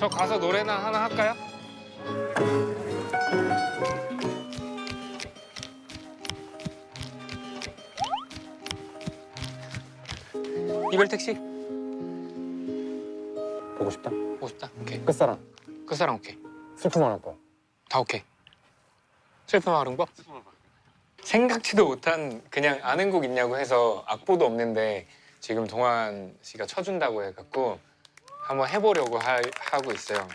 저 가서 노래나 하나 할까요? 이별 택시 보고 싶다. 보고 싶다. 오케이. 끝사랑. 끝사랑 오케이. 슬픔 하나 더. 다 오케이. 슬픔 아른법? 생각지도 못한 그냥 아는 곡 있냐고 해서 악보도 없는데 지금 동환 씨가 쳐준다고 해갖고 한번 해보려고 하, 하고 있어요.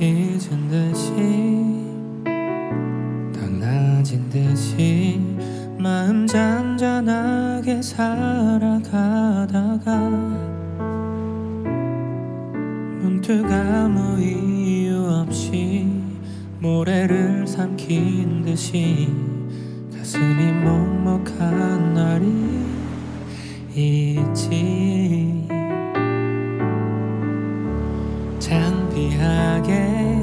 잊은 듯이 당나진 듯이 마음 잔잔하게 살아가다가 문득 아무 이유 없이 모래를 삼킨 듯이 가슴이 먹먹한 날이 있지. 창피하게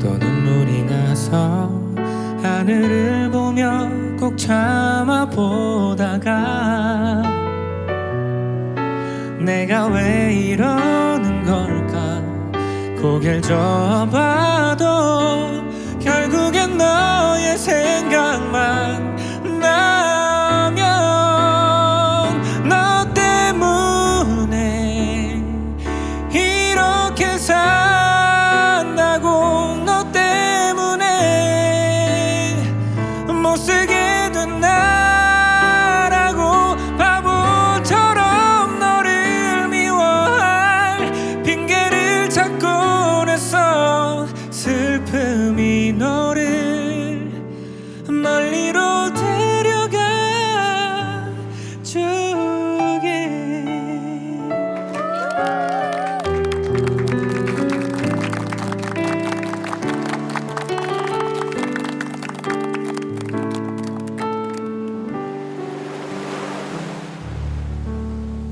또 눈물이 나서 하늘을 보며 꼭 참아보다가 내가 왜 이러는 걸까? 고개를 저어봐